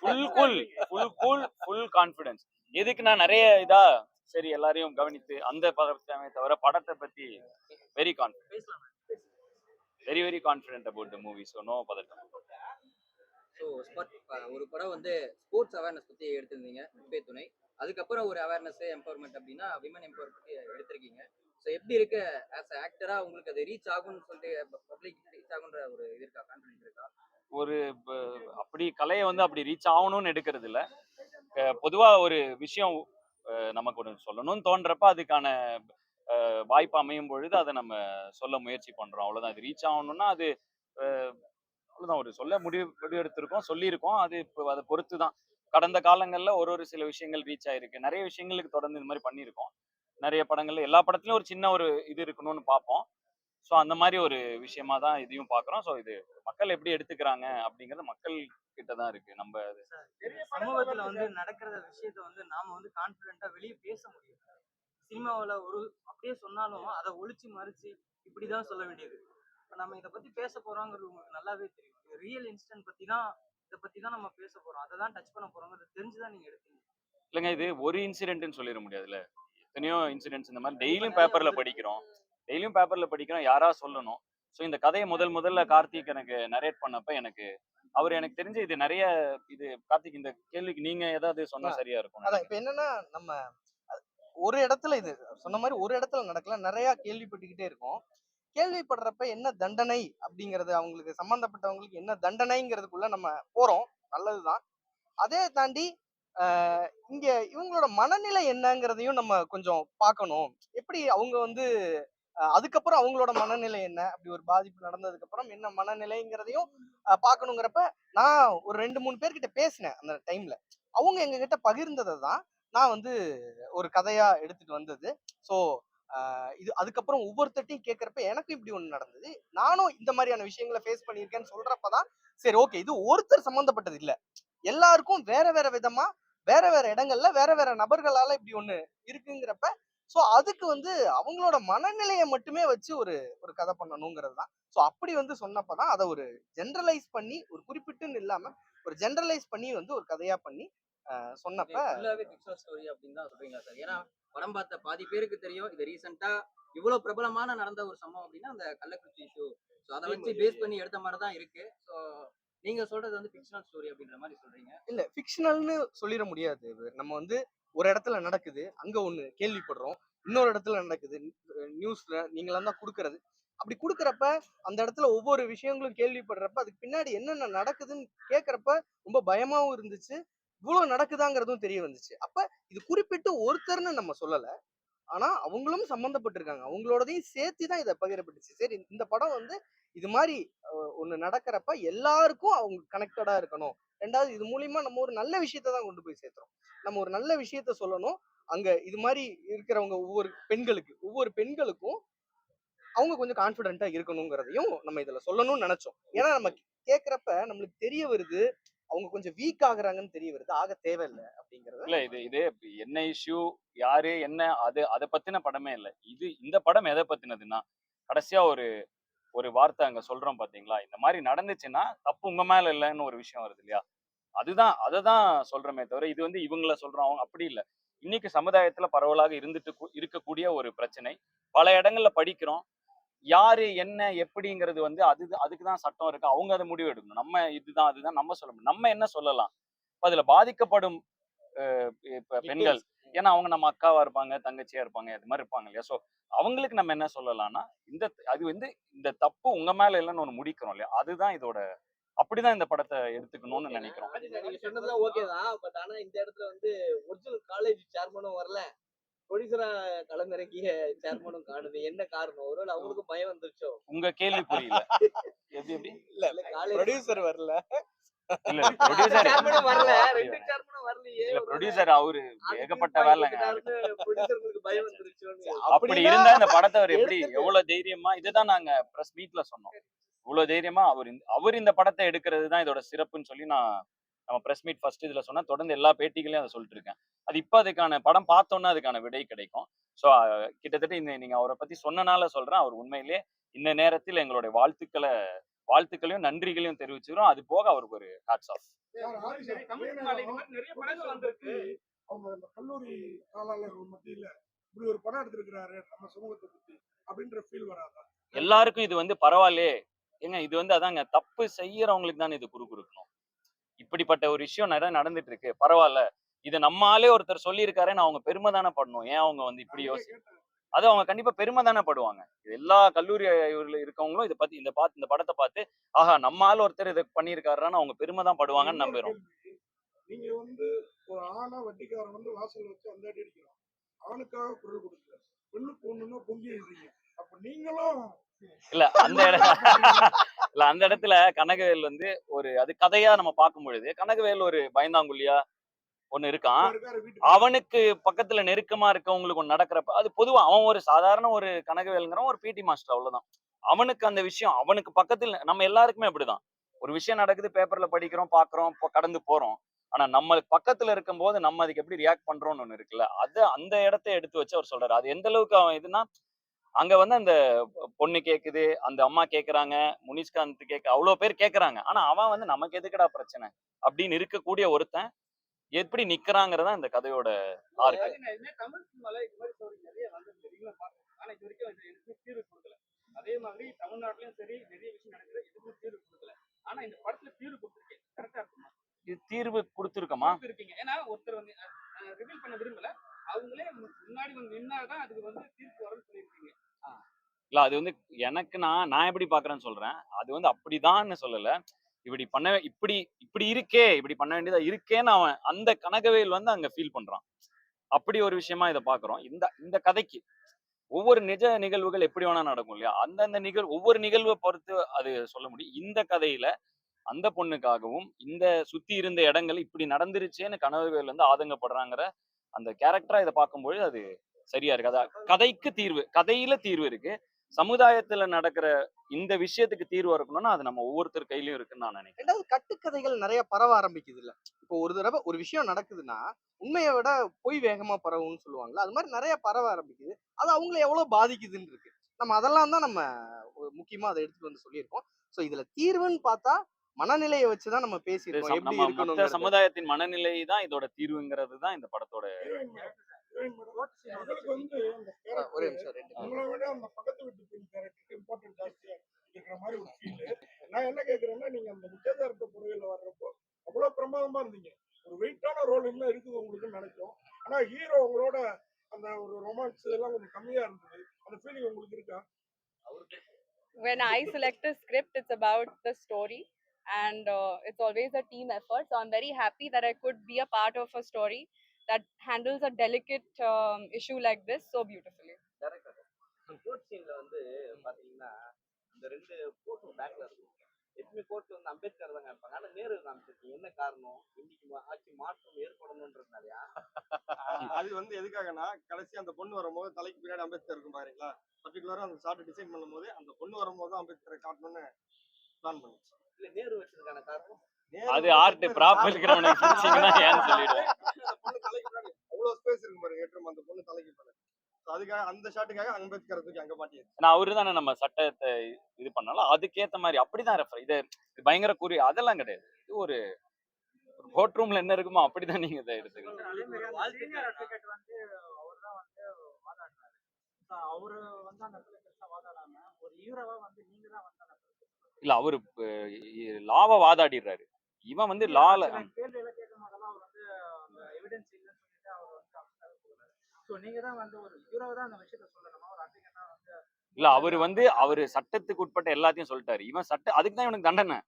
Full cool full cool full confidence எதுக்கு நான் நிறைய இதா சரி எல்லாரையும் கவனித்து அந்த பதமே தவிர படத்தை பத்தி very confident very very confident about the movie so no பதட்டம். ஸோ ஒரு படம் வந்து ஸ்போர்ட்ஸ் அவேர்னஸ் பத்தி எடுத்திருந்தீங்க முப்பே துணை. அதுக்கப்புறம் ஒரு அவேர்னஸ் எம்பவர்மெண்ட் அப்படின்னா விமன் எம்பவர் பத்தி எடுத்திருக்கீங்க. ஸோ எப்படி இருக்கு ஆஸ் ஆக்டரா உங்களுக்கு அது ரீச் ஆகும்னு சொல்லிட்டு பப்ளிக் ரீச் ஆகுன்ற ஒரு இது இருக்கா? கான்ஃபிடன்ஸ் இருக்கா? ஒரு அப்படி கலையை வந்து அப்படி ரீச் ஆகணும்னு எடுக்கிறது இல்லை பொதுவாக ஒரு விஷயம் நமக்கு ஒன்று சொல்லணும்னு தோன்றப்ப அதுக்கான வாய்ப்பு அமையும் பொழுது அதை நம்ம சொல்ல முயற்சி பண்ணுறோம் அவ்வளோதான் அது ரீச் ஆகணும்னா அது அவ்வளோதான் ஒரு சொல்ல முடிவு முடிவெடுத்திருக்கோம் சொல்லியிருக்கோம். அது இப்போ அதை பொறுத்து தான் கடந்த காலங்களில் ஒரு ஒரு சில விஷயங்கள் ரீச் ஆகிருக்கு நிறைய விஷயங்களுக்கு தொடர்ந்து இந்த மாதிரி பண்ணியிருக்கோம். நிறைய படங்கள்ல எல்லா படத்துலயும் ஒரு சின்ன ஒரு இது இருக்கணும்னு பார்ப்போம். ஸோ அந்த மாதிரி ஒரு விஷயமா தான் இதையும் பார்க்குறோம். ஸோ இது மக்கள் எப்படி எடுத்துக்கிறாங்க அப்படிங்கிறது மக்கள் கிட்ட தான் இருக்கு. நம்ம சமூகத்துல வந்து நடக்கிற விஷயத்த வந்து நாம வந்து கான்பிடண்டா வெளியே பேச முடியும் சினிமாவுல ஒரு அப்படியே சொன்னாலும் அதை ஒளிச்சு மறைச்சு இப்படிதான் சொல்ல வேண்டியது. இப்ப நம்ம இதை பத்தி பேச போறோங்கிறது உங்களுக்கு நல்லாவே தெரியும். ரியல் இன்சிடென்ட் பத்தி தான் இதை பத்தி தான் நம்ம பேச போறோம். அதை தான் டச் பண்ண போறோங்கிறது தெரிஞ்சுதான் நீங்க எடுத்தீங்க. இல்லைங்க இது ஒரு இன்சிடென்ட்னு சொல்லிட முடியாதுல்ல. எத்தனையோ இன்சிடென்ட்ஸ் இந்த மாதிரி டெய்லியும் பேப்பர்ல படிக்கிறோம். டெய்லியும் பேப்பர்ல படிக்கிறோம் யாரா சொல்லணும். ஸோ இந்த கதையை முதல் முதல்ல கார்த்திக் எனக்கு நரேட் பண்ணப்ப எனக்கு அவர் எனக்கு தெரிஞ்சு இது நிறைய இது கார்த்திக் இந்த கேள்விக்கு நீங்க ஏதாவது சொன்னா சரியா இருக்கும் அதான் இப்ப என்னன்னா நம்ம ஒரு இடத்துல இது சொன்ன மாதிரி ஒரு இடத்துல நடக்கல நிறைய கேள்விப்பட்டுக்கிட்டே இருக்கோம். கேள்விப்படுறப்ப என்ன தண்டனை அப்படிங்கறது அவங்களுக்கு சம்பந்தப்பட்டவங்களுக்கு என்ன தண்டனைங்கிறதுக்குள்ள நம்ம போறோம். நல்லதுதான். அதே தாண்டி இங்க இவங்களோட மனநிலை என்னங்கிறதையும் நம்ம கொஞ்சம் பார்க்கணும். எப்படி அவங்க வந்து அதுக்கப்புறம் அவங்களோட மனநிலை என்ன? அப்படி ஒரு பாதிப்பு நடந்ததுக்கு அப்புறம் என்ன மனநிலைங்கிறதையும் பார்க்கணுங்கிறப்ப நான் ஒரு ரெண்டு மூணு பேர்கிட்ட பேசினேன் அந்த டைம்ல. அவங்க எங்க கிட்ட பகிர்ந்ததை தான் நான் வந்து ஒரு கதையா எடுத்துட்டு வந்தது. ஸோ இது அதுக்கப்புறம் ஒவ்வொருத்தட்டையும் கேட்கறப்ப எனக்கும் இப்படி ஒன்று நடந்தது. நானும் இந்த மாதிரியான விஷயங்களை ஃபேஸ் பண்ணியிருக்கேன்னு சொல்றப்பதான் சரி ஓகே இது ஒருத்தர் சம்மந்தப்பட்டது இல்ல. எல்லாருக்கும் வேற வேற விதமா வேற வேற இடங்கள்ல வேற வேற நபர்களால இப்படி ஒண்ணு இருக்குங்கிறப்ப ஸோ அதுக்கு வந்து அவங்களோட மனநிலையை மட்டுமே வச்சு ஒரு ஒரு கதை பண்ணணுங்கிறது தான். ஸோ அப்படி வந்து சொன்னப்பதான் அதை ஒரு ஜென்ரலைஸ் பண்ணி ஒரு குறிப்பிட்டுன்னு இல்லாம ஒரு ஜென்ரலைஸ் பண்ணி வந்து ஒரு கதையா பண்ணி சொன்னப்ப ஃபுல்லாவே ஃபிக்ஷனல் ஸ்டோரி அப்படின்னு தான் சொல்றீங்களா சார்? ஏன்னா படம் பார்த்த பாதி பேருக்கு தெரியும். இது ரீசெண்டா இவ்வளவு பிரபலமான நடந்த ஒரு சம்பவம் அப்படின்னா அந்த கள்ளக்குறிச்சி இஷ்யூ ஸோ அதை வச்சு பேஸ் பண்ணி எடுத்த மாதிரி தான் இருக்கு. ஸோ நீங்க சொல்றது வந்து ஃபிக்ஷனல் ஸ்டோரி அப்படின்ற மாதிரி சொல்றீங்க. இல்ல ஃபிக்ஷனல்னு சொல்லிட முடியாது. நம்ம வந்து ஒரு இடத்துல நடக்குது அங்க ஒண்ணு கேள்விப்படுறோம். இன்னொரு இடத்துல நடக்குது நியூஸ்ல நீங்களாம் தான் கொடுக்கறது. அப்படி கொடுக்கறப்ப அந்த இடத்துல ஒவ்வொரு விஷயங்களும் கேள்விப்படுறப்ப அதுக்கு பின்னாடி என்னென்ன நடக்குதுன்னு கேட்கறப்ப ரொம்ப பயமாவும் இருந்துச்சு. இவ்வளவு நடக்குதாங்கிறதும் தெரிய வந்துச்சு. அப்ப இது குறிப்பிட்டு ஒருத்தர்னு நம்ம சொல்லல. ஆனா அவங்களும் சம்மந்தப்பட்டிருக்காங்க அவங்களோடதையும் சேர்த்து தான் இதை பகிரப்பட்டுச்சு. சரி இந்த படம் வந்து இது மாதிரி அஹ், ஒண்ணு நடக்கிறப்ப எல்லாருக்கும் அவங்க கனெக்டடா இருக்கணும். ரெண்டாவது இது மூலியமா நம்ம ஒரு நல்ல விஷயத்த தான் கொண்டு போய் சேர்த்துறோம். நம்ம ஒரு நல்ல விஷயத்த சொல்லணும். அங்க இது மாதிரி இருக்கிறவங்க ஒவ்வொரு பெண்களுக்கு ஒவ்வொரு பெண்களுக்கும் அவங்க கொஞ்சம் கான்பிடென்ட்டா இருக்கணுங்கிறதையும் நம்ம இதுல சொல்லணும்னு நினைச்சோம். ஏன்னா நம்ம கேக்குறப்ப நம்மளுக்கு தெரிய வருது அவங்க கொஞ்சம் வீக் ஆகுறாங்கன்னு தெரிய வருது. ஆக தேவையில்லை அப்படிங்கறது இல்ல இது இது என்ன இஷ்யூ யாரு என்ன அது அதை பத்தின படமே இல்ல. இது இந்த படம் எதை பத்தினதுன்னா கடைசியா ஒரு ஒரு வார்த்தை அங்க சொல்றோம் பாத்தீங்களா? இந்த மாதிரி நடந்துச்சுன்னா தப்பு உங்க மேல இல்லைன்னு ஒரு விஷயம் வருது இல்லையா? அதுதான் அதை தான் சொல்றோமே தவிர இது வந்து இவங்கள சொல்றோம் அவங்க அப்படி இல்லை. இன்னைக்கு சமுதாயத்துல பரவலாக இருந்துட்டு இருக்கக்கூடிய ஒரு பிரச்சனை. பல இடங்கள்ல படிக்கிறோம். யாரு என்ன எப்படிங்கிறது வந்து அது அதுக்கு தான் சட்டம் இருக்கு. அவங்க அதை முடிவு எடுக்கணும். நம்ம இதுதான் அதுதான் நம்ம சொல்ல முடியும். நம்ம என்ன சொல்லலாம்? அதுல பாதிக்கப்படும் பெண்கள் ஏன்னா அவங்க நம்ம அக்காவா இருப்பாங்க தங்கச்சியா இருப்பாங்க இது மாதிரி இருப்பாங்க இல்லையா? ஸோ அவங்களுக்கு நம்ம என்ன சொல்லலாம்னா இந்த அது வந்து இந்த தப்பு உங்க மேல இல்லைன்னு ஒண்ணு முடிக்கிறோம் இல்லையா? அதுதான் இதோட அப்படிதான் இந்த படத்தை எடுத்துக்கணும்னு நினைக்கிறோம். நீங்க சொன்னதுலாம் ஓகே தான். பட் ஆனா இந்த இடத்துல வந்து ஒரிஜினல் காலேஜ் சேர்மனும் வரல. ப்ரொடியூசரா களமிறங்கிய சேர்மனும் காணுது. என்ன காரணம்? ஒருவேளை அவங்களுக்கும் பயம் வந்துருச்சோ? உங்க கேள்வி புரியல. எப்படி எப்படி? இல்ல ப்ரொடியூசர் வரல. இல்ல ப்ரொடியூசர் வரல. ரெண்டு சேர்மனும் வரலையே இல்ல ப்ரொடியூசர் அவரு ஏகப்பட்ட வந்துருச்சோன்னு அப்படி இருந்தா இந்த படத்தை அவர் எப்படி எவ்வளவு தைரியமா இதுதான் நாங்க பிரஸ் மீட்ல சொன்னோம். இவ்வளவு தைரியமா அவர் அவர் இந்த படத்தை எடுக்கிறது தான் இதோட சிறப்புன்னு சொல்லி நான் நம்ம பிரஸ் மீட் ஃபர்ஸ்ட் இதுல சொன்னா தொடர்ந்து எல்லா பேட்டிகளையும் அதை சொல்லிட்டு இருக்கேன். அது இப்போ அதுக்கான படம் பார்த்தோன்னா அதுக்கான விடை கிடைக்கும். ஸோ கிட்டத்தட்ட இந்த நீங்க அவரை பத்தி சொன்னனால சொல்றேன். அவர் உண்மையிலேயே இந்த நேரத்தில் எங்களுடைய வாழ்த்துக்களை வாழ்த்துக்களையும் நன்றிகளையும் தெரிவிச்சுக்கிறோம். அது போக அவருக்கு ஒரு ஹேட்ஸ் ஆஃப் நிறைய படங்கள் வந்திருக்கு. அவங்க அந்த கல்லூரி காலாளர்கள் மத்தியில இப்படி ஒரு படம் எடுத்திருக்கிறாரு நம்ம சமூகத்தை பத்தி அப்படின்ற ஃபீல் வராதா? எல்லாருக்கும் இது வந்து பரவாயில்லையே. ஏங்க இது வந்து அதாங்க தப்பு செய்யறவங்களுக்கு தானே இது குறு குறுக்கணும். இப்படிப்பட்ட ஒரு விஷயம் நிறைய நடந்துட்டு இருக்கு பரவாயில்ல. இது நம்மாலே ஒருத்தர் சொல்லியிருக்காருன்னு அவங்க பெருமை தானே படணும். ஏன் அவங்க வந்து இப்படி யோசி அது அவங்க கண்டிப்பா பெருமை தானே படுவாங்க இது எல்லா கல்லூரி இருக்கவங்களும் இதை பத்தி இந்த பார்த்து இந்த படத்தை பார்த்து ஆஹா நம்ம ஆள் ஒருத்தர் இதை பண்ணியிருக்காருன்னு அவங்க பெருமை தான் படுவாங்கன்னு நம்புறோம். கேள்வி, நீங்க வந்து ஒரு ஆணா வட்டிக்காரன் வந்து வாசல்ல வச்சு அந்த அடி அடிக்கிறான். குரல் கொடுக்கல பெண்ணுக்கு ஒண்ணுன்னா பொங்கி எழுறீங்க அப்ப நீங்களும் இல்ல அந்த இடம் இல்ல அந்த இடத்துல கனகவேல் வந்து ஒரு அது கதையா நம்ம பார்க்கும் பொழுது கனகவேல் ஒரு பயந்தாங்குழியா ஒண்ணு இருக்கான் அவனுக்கு பக்கத்துல நெருக்கமா இருக்கவங்களுக்கு ஒண்ணு நடக்கிறப்ப அது பொதுவா அவன் ஒரு சாதாரண ஒரு கனகவேலுங்கிறவன் ஒரு பிடி மாஸ்டர் அவ்வளவுதான். அவனுக்கு அந்த விஷயம் அவனுக்கு பக்கத்துல நம்ம எல்லாருக்குமே அப்படிதான். ஒரு விஷயம் நடக்குது பேப்பர்ல படிக்கிறோம் பாக்குறோம் கடந்து போறோம். ஆனா நம்ம பக்கத்துல இருக்கும்போது நம்ம அதுக்கு எப்படி ரியாக்ட் பண்றோம்னு ஒண்ணு இருக்குல்ல அது அந்த இடத்த எடுத்து வச்சு அவர் சொல்றாரு. அது எந்த அளவுக்கு அவன் இதுனா அங்க வந்து அந்த பொண்ணு கேக்குது அந்த அம்மா கேக்குறாங்க முனிஷ்காந்த் கேட்க அவ்வளவு பேர் கேக்குறாங்க. ஆனா அவன் வந்து நமக்கு எதுக்குடா பிரச்சனை? அப்படின்னு இருக்கக்கூடிய ஒருத்தன் எப்படி நிக்கிறாங்கிறதா இந்த கதையோட கொடுக்கல. அதே மாதிரி தமிழ்நாட்டிலயும் சரி நிறைய விஷயம் நடக்குது. எதுக்கும் தீர்வு கொடுக்கல. ஆனா இந்த படத்துல தீர்வு கொடுத்துருக்கேன். கரெக்டா இருக்குமா? இது தீர்வு கொடுத்துருக்கோமா? இருக்கீங்க ஏன்னா ஒருத்தர் வந்து ரிவீல் பண்ண விரும்பல. அவங்களே முன்னாடி வந்து நின்னாதான் அதுக்கு வந்து தீர்ப்பு வரும்னு சொல்லியிருக்கீங்க. இல்ல அது வந்து எனக்கு நான் நான் எப்படி பாக்குறேன்னு சொல்றேன். அது வந்து அப்படிதான்னு சொல்லல. இப்படி பண்ண இப்படி இப்படி இருக்கே இப்படி பண்ண வேண்டியதா இருக்கேன்னு அவன் அந்த கனகவேல் வந்து அங்க ஃபீல் பண்றான். அப்படி ஒரு விஷயமா இதை பாக்குறோம். இந்த இந்த கதைக்கு ஒவ்வொரு நிஜ நிகழ்வுகள் எப்படி வேணா நடக்கும் இல்லையா? அந்தந்த நிகழ்வு ஒவ்வொரு நிகழ்வை பொறுத்து அது சொல்ல முடியும். இந்த கதையில அந்த பொண்ணுக்காகவும் இந்த சுத்தி இருந்த இடங்கள் இப்படி நடந்துருச்சேன்னு கனவுகள் வந்து ஆதங்கப்படுறாங்கிற அந்த கேரக்டரா இதை பார்க்கும்பொழுது அது சரியா இருக்கு. அதான் கதைக்கு தீர்வு கதையில தீர்வு இருக்கு. சமுதாயத்துல நடக்கிற இந்த விஷயத்துக்கு தீர்வு இருக்கணும்னா அது நம்ம ஒவ்வொருத்தர் கையிலயும் இருக்குன்னு நான் நினைக்கிறேன். ரெண்டாவது கட்டுக்கதைகள் நிறைய பரவ ஆரம்பிக்குது இல்ல இப்போ ஒரு தடவை ஒரு விஷயம் நடக்குதுன்னா உண்மையை விட பொய் வேகமா பரவும்னு சொல்லுவாங்கல்ல அது மாதிரி நிறைய பரவ ஆரம்பிக்குது. அது அவங்கள எவ்வளவு பாதிக்குதுன்னு இருக்கு. நம்ம அதெல்லாம் தான் நம்ம முக்கியமா அதை எடுத்துட்டு வந்து சொல்லியிருக்கோம். சோ இதுல தீர்வுன்னு பார்த்தா மனநிலையை வச்சுதான் நம்ம எப்படி இருக்கணும் சமுதாயத்தின் மனநிலை தான் இதோட தீர்வுங்கிறது தான் இந்த படத்தோட அந்த ஒரே character நிமிஷம் ரெண்டு நிமிஷம். உங்களை விட அந்த பக்கத்து வீட்டு பெண் கேரக்டருக்கு இம்பார்ட்டன்ட் ஜாஸ்தியா இருக்கிற மாதிரி ஒரு ஃபீல் நான் என்ன கேக்குறேன்னா நீங்க அந்த நிச்சயதார்த்த புறவையில வர்றப்போ அவ்வளவு பிரமாதமா இருந்தீங்க. ஒரு வெயிட்டான ரோல் இன்னும் இருக்குது உங்களுக்கு நினைச்சோம். ஆனா ஹீரோ உங்களோட அந்த ஒரு ரொமான்ஸ் இதெல்லாம் கொஞ்சம் கம்மியா இருந்தது. அந்த ஃபீலிங் உங்களுக்கு இருக்கா? when I select a script, it's about the story and uh, it's always a team effort. So I'm very happy that I could be a part of a story. That handles a delicate um, issue like this so beautifully. Court சீன்ல வந்து பாத்தீங்கன்னா இந்த ரெண்டு கோர்ட்டும் பேக்ல இருக்கும் எப்பவுமே court வந்து அம்பேத்கர் தான் இருப்பாங்க. ஆனா நேரு காமிச்சிருக்கீங்க என்ன காரணம்? இன்னைக்கு ஆட்சி மாற்றம் ஏற்படணுன்றதுனாலயா? அது வந்து எதுக்காகனா கடைசி அந்த பொண்ணு வரும்போது தலைக்கு பின்னாடி அம்பேத்கர் இருக்கும் பாருங்களா? பர்டிகுலரா அந்த ஷார்ட் டிசைன் பண்ணும்போது அந்த பொண்ணு வரும்போது அம்பேத்கரை காட்டணும்னு பிளான் பண்ணுச்சு. இல்ல நேரு வச்சதுக்கான காரணம்? அது ஆர்ட் ப்ராப் இருக்கிறவனுக்கு சொல்லிடுவேன் அந்த பொண்ணு தலைக்கு பின்னாடி அவ்வளவு ஸ்பேஸ் இருக்கும் பாருங்க ஹெட்ரூம் அந்த பொண்ணு தலைக்கு பின்னாடி So அதுக்காக அந்த ஷாட்டுக்காக அம்பேத்கர் தூக்கி அங்க மாட்டியது நான் அவரு தானே நம்ம சட்டத்தை இது பண்ணாலும் அதுக்கேத்த மாதிரி அப்படிதான் ரெஃபர் இது இது பயங்கர குறி அதெல்லாம் கிடையாது. இது ஒரு கோர்ட் ரூம்ல என்ன இருக்குமோ அப்படிதான் நீங்க இதை இடத்துல இல்ல அவரு லாவை வாதாடிடுறாரு. இவன் வந்து லால கேள்வி எல்லாம் கேட்கும் போதெல்லாம் அவர் வந்து அந்த எவிடன்ஸ் இல்லைன்னு இல்ல அவரு வந்து அவரு சட்டத்துக்கு உட்பட்ட எல்லாத்தையும் சொல்லிட்டாரு. இவன் சட்ட அதுக்கு தான் இவனுக்கு தண்டனை.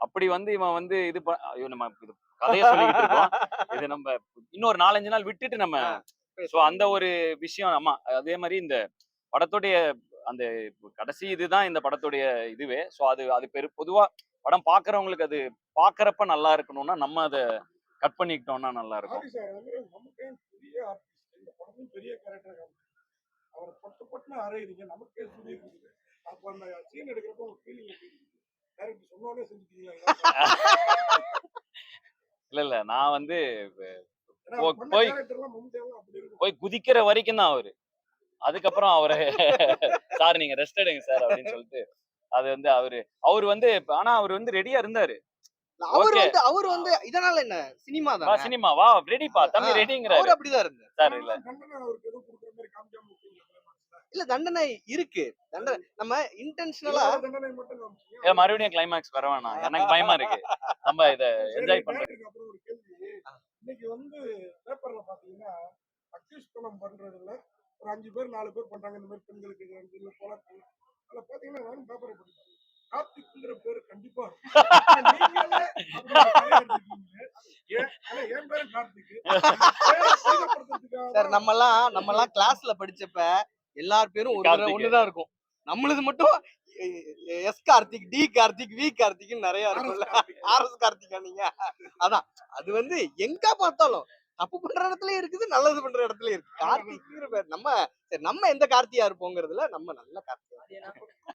அப்படி வந்து இவன் வந்து இது ஐயோ நம்ம இது கதையை சொல்லிக்கிட்டு இருக்கோம். இது நம்ம இன்னொரு நாலஞ்சு நாள் விட்டுட்டு நம்ம சோ அந்த ஒரு விஷயம் ஆமா அதே மாதிரி இந்த படத்துடைய அந்த கடைசி இதுதான் இந்த படத்துடைய இதுவே. சோ அது அது பெரு பொதுவா படம் பாக்குறவங்களுக்கு அது பாக்குறப்ப நல்லா இருக்கணும்னா நம்ம அதை கட் பண்ணிக்கிட்டோம்னா நல்லா இருக்கும் ஆதி சார் வந்து நமக்கே பெரிய ஆர்டிஸ்ட் இந்த படமும் பெரிய கேரக்டர் அவர் அரைகிறீங்க நமக்கே சொல்லி இருக்குது அப்போ அந்த சீன் எடுக்கிறப்போ உங்க ஃபீலிங் எப்படி டேரக்டர் சொன்னோடனே செஞ்சுட்டீங்களா? இல்ல இல்ல. நான் வந்து போய்- போய் குதிக்கிற வரைக்கும் தான் அவரு. அதுக்கப்புறம் அவரை சார் நீங்க ரெஸ்ட் எடுங்க சார் அப்படின்னு சொல்லிட்டு அது வந்து அவரு. அவர் வந்து ஆனா அவர் வந்து ரெடியா இருந்தாரு. அவர். வந்து அவர் வந்து இதனால என்ன? சினிமா தான்? சினிமா. வா ரெடி பா. தம்பி அவர் அப்படிதான் இருந்தார். சார் இல்ல தண்டனை அவருக்கு எதுவும் கொடுக்குற மாதிரி காமிக்காம விட்டீங்க climax-ல. இல்ல தண்டனை இருக்கு. தண்டனை நம்ம இன்டென்ஷனலா மறுபடியும் கிளைமேக்ஸ் வர வேணாம். எனக்கு பயமா இருக்கு. நம்ம இத என்ஜாய் பண்றோம் director-க்கு அப்புறம் ஒரு கேள்வி. இன்னைக்கு வந்து பேப்பர்ல பாத்தீங்கன்னா அக்யூஸ் பணம் பண்றதுல ஒரு அஞ்சு பேர் நாலு பேர் பண்றாங்க. இந்த மாதிரி பெண்களுக்கு இல்ல போல அதுல பாத்தீங்கன்னா நானும் பேப்பரை படிச்சேன். கார்த்திக்ங்கிற பேர் கண்டிப்பா என் பேரு கார்த்திக். சார் நம்ம எல்லாம் நம்ம எல்லாம் கிளாஸ்ல படிச்சப்ப எல்லார் பேரும் ஒரு. ஒண்ணுதான் இருக்கும். நம்மளது மட்டும் S Karthik T Karthik V Karthik நிறைய இருக்கும்ல. ஆர் எஸ் கார்த்திகா நீங்க அதான். அது வந்து எங்க பார்த்தாலும் தப்பு பண்ற இடத்துலயும் இருக்குது நல்லது பண்ற இடத்துலயும் இருக்கு. கார்த்திக்ங்கிற பேர் நம்ம சரி நம்ம எந்த கார்த்தியா இருப்போங்கிறதுல நம்ம நல்ல கார்த்தியா